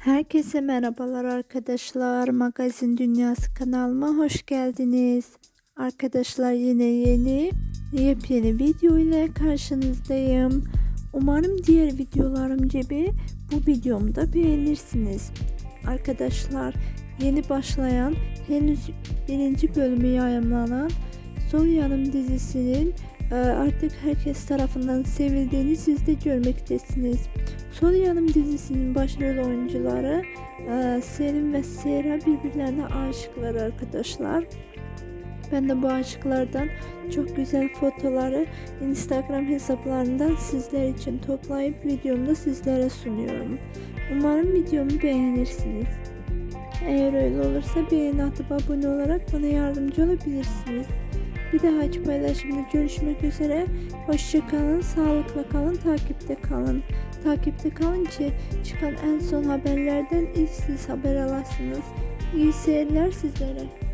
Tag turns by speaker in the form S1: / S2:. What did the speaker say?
S1: Herkese merhabalar arkadaşlar. Magazin Dünyası kanalıma hoş geldiniz. Arkadaşlar yine yeni yepyeni video ile karşınızdayım. Umarım diğer videolarım gibi bu videomu da beğenirsiniz. Arkadaşlar yeni başlayan henüz birinci bölümü yayınlanan Sol Yanım dizisinin artık herkes tarafından sevildiğini siz de görmektesiniz. Sol Yanım dizisinin başrol oyuncuları e, Selim ve Sera birbirlerine aşıklar arkadaşlar. Ben de bu aşıklardan çok güzel fotoları Instagram hesaplarından sizler için toplayıp videomda sizlere sunuyorum. Umarım videomu beğenirsiniz. Eğer öyle olursa beğeni atıp abone olarak bana yardımcı olabilirsiniz. Bir dahaki paylaşımda görüşmek üzere. Hoşçakalın, sağlıkla kalın, takipte kalın. Takipte kalın ki çıkan en son haberlerden ilk siz haber alasınız. İyi seyirler sizlere.